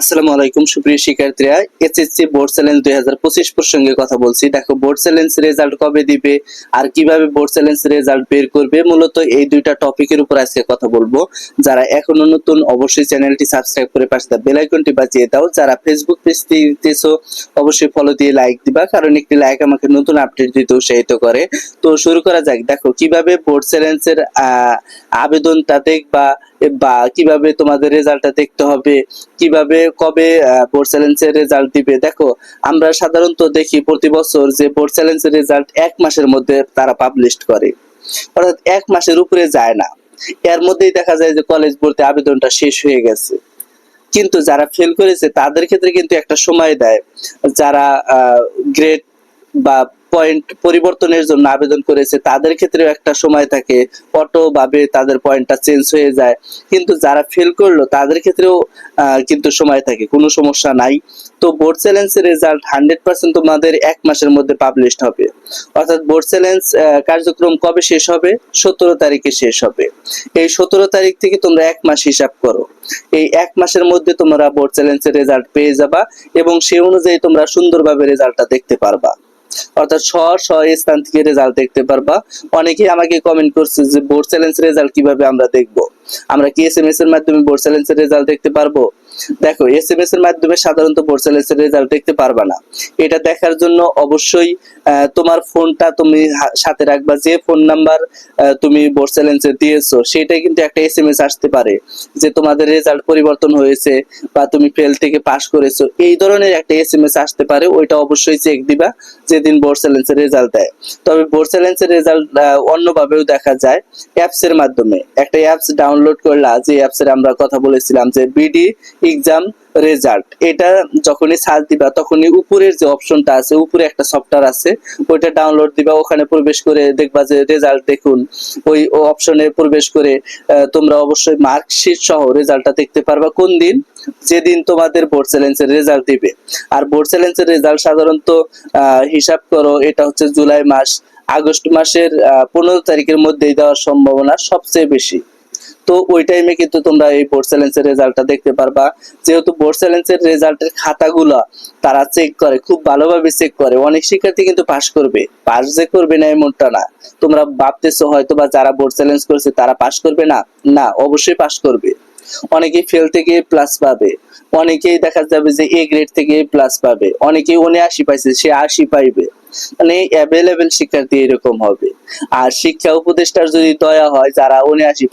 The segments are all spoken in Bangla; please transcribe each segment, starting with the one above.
আসসালামু আলাইকুম, সুপ্রিয় শিক্ষার্থীরা। এসএসসি বোর্ড চ্যালেঞ্জ দুই হাজার পঁচিশ প্রসঙ্গে কথা বলছি। দেখো বোর্ড চ্যালেঞ্জ রেজাল্ট কবে দিবে আর কীভাবে বোর্ড চ্যালেঞ্জ রেজাল্ট বের করবে, মূলত এই দুইটা টপিকের উপর আজকে কথা বলব। যারা এখনও নতুন, অবশ্যই চ্যানেলটি সাবস্ক্রাইব করে পাশে বেল আইকনটি বাজিয়ে দাও। যারা ফেসবুক পেজ দিতেছো, অবশ্যই ফলো দিয়ে লাইক দিবা, কারণ একটি লাইক আমাকে নতুন আপডেট দিতে উৎসাহিত করে। তো শুরু করা যাক। দেখো, কীভাবে বোর্ড চ্যালেঞ্জের আবেদনটা দেখবা বা কীভাবে তোমাদের রেজাল্টটা দেখতে হবে, কীভাবে কবে বোর্ড চ্যালেঞ্জের রেজাল্ট দিবে? দেখো, আমরা সাধারণত দেখি প্রতি বছর যে বোর্ড চ্যালেঞ্জের রেজাল্ট এক মাসের মধ্যে তারা পাবলিশ করে। অর্থাৎ এক মাসের উপরে যায় না। এর মধ্যেই দেখা যায় যে কলেজ ভর্তি আবেদনটা শেষ হয়ে গেছে। কিন্তু যারা ফেল করেছে, তাদের ক্ষেত্রে কিন্তু একটা সময় দেয়। যারা গ্রেড বা পয়েন্ট পরিবর্তনের জন্য আবেদন করেছে, তাদের ক্ষেত্রেও একটা সময় থাকে অটো ভাবে তাদের পয়েন্টটা চেঞ্জ হয়ে যায়। কিন্তু যারা ফেল করল, তাদের ক্ষেত্রেও কিন্তু সময় থাকে, কোনো সমস্যা নাই। তো বোর্ড চ্যালেঞ্জের রেজাল্ট হান্ড্রেড পার্সেন্ট তোমাদের এক মাসের মধ্যে পাবলিশড হবে। অর্থাৎ বোর্ড চ্যালেঞ্জ কার্যক্রম কবে শেষ হবে? সতেরো তারিখে শেষ হবে। এই সতেরো তারিখ থেকে তোমরা এক মাস হিসাব করো। এই এক মাসের মধ্যে তোমরা বোর্ড চ্যালেঞ্জের রেজাল্ট পেয়ে যাবা এবং সেই অনুযায়ী তোমরা সুন্দরভাবে রেজাল্টটা দেখতে পারবা। অর্থাৎ স স্ব স্থান থেকে রেজাল্ট দেখতে পারবা। অনেকেই আমাকে কমেন্ট করছে যে বোর্ড চ্যালেঞ্জ রেজাল্ট কীভাবে আমরা দেখব? আমরা কি এস এম এস এর মাধ্যমে বোর্ড চ্যালেঞ্জের রেজাল্ট দেখতে পারব? দেখো এসএমএস এর মাধ্যমে সাধারণত বোর্ড চ্যালেঞ্জের রেজাল্ট দেখতে পারবা না। এটা দেখার জন্য অবশ্যই তোমার ফোনটা তুমি সাথে রাখবা। যে ফোন নাম্বার তুমি বোর্ড চ্যালেঞ্জে দিয়েছ, সেটাই কিন্তু একটা এসএমএস আসতে পারে। যে তোমাদের রেজাল্ট পরিবর্তন হয়েছে বা তুমি ফেল থেকে পাস করেছ, এই ধরনের একটা এসএমএস আসতে পারে। ওইটা অবশ্যই চেক দিবা যেদিন বোর্ড চ্যালেঞ্জের রেজাল্ট দেয়। তবে বোর্ড চ্যালেঞ্জের রেজাল্ট অন্যভাবেও দেখা যায় অ্যাপস এর মাধ্যমে। একটা অ্যাপস ডাউনলোড করলা, যে অ্যাপস এর আমরা কথা বলেছিলাম যে বিডি এক্সাম রেজাল্ট এটা যখনই সার্চ দিবা, তখনই উপরের যে অপশনটা আছে, উপরে একটা সফটওয়্যার আছে, ওইটা ডাউনলোড দিবা, ওখানে প্রবেশ করে দেখবা যে রেজাল্ট দেখুন। ওই অপশনে প্রবেশ করে তোমরা অবশ্যই মার্কশিট সহ রেজাল্টটা দেখতে পারবা কোন দিন, যেদিন তোমাদের বোর্ড চ্যালেঞ্জের রেজাল্ট দিবে। আর বোর্ড চ্যালেঞ্জের রেজাল্ট সাধারণত হিসাব করো, এটা হচ্ছে জুলাই মাস, আগস্ট মাসের পনেরো তারিখের মধ্যেই দেওয়ার সম্ভাবনা সবচেয়ে বেশি। তো ওই টাইমে কিন্তু তোমরা এই বোর্ড চ্যালেঞ্জের রেজাল্টটা দেখতে পারবা। যেহেতু বোর্ড চ্যালেঞ্জের রেজাল্টের খাতাগুলো তারা চেক করে, খুব ভালোভাবে চেক করে। অনেক শিক্ষার্থী কিন্তু পাস করবে। পাস যে করবে না এমনটা না। তোমরা ভাবতেছো হয়তো বা যারা বোর্ড চ্যালেঞ্জ করছে তারা পাস করবে না? না, অবশ্যই পাস করবে। অনেকেই ফেল থেকে প্লাস পাবে। অনেকেই দেখা যাবে যে এ গ্রেড থেকে প্লাস পাবে। অনেকেই উনআশি পাইছে, সে আশি পাইবে। মানে অ্যাভেলেবেল শিক্ষার্থী এরকম হবে। আর শিক্ষা উপদেষ্টার যদি দয়া হয়, যারা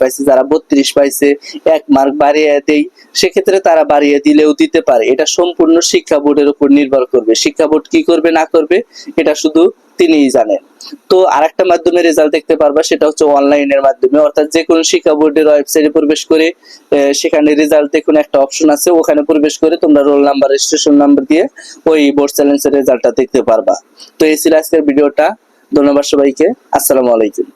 পাইছে, যারা বত্রিশ পাইছে, এক মার্ক বাড়িয়ে দেই, সেক্ষেত্রে তারা বাড়িয়ে দিলেও দিতে পারে। এটা সম্পূর্ণ শিক্ষা বোর্ডের উপর নির্ভর করবে। শিক্ষা বোর্ড কি করবে, না করবে, এটা শুধু তিনিই জানেন। তো আরেকটা মাধ্যমে রেজাল্ট দেখতে পারবা, সেটা হচ্ছে অনলাইনের মাধ্যমে। অর্থাৎ যে কোনো শিক্ষা বোর্ডের ওয়েবসাইটে প্রবেশ করে সেখানে রেজাল্ট দেখুন, একটা অপশন আছে, ওখানে প্রবেশ করে তোমরা রোল নাম্বার রেজিস্ট্রেশন নাম্বার দিয়ে ওই বোর্ড চ্যালেঞ্জের রেজাল্টটা দেখতে পারবা। তো এই ছিল আজকের ভিডিওটা। ধন্যবাদ সবাইকে। আসসালামু আলাইকুম।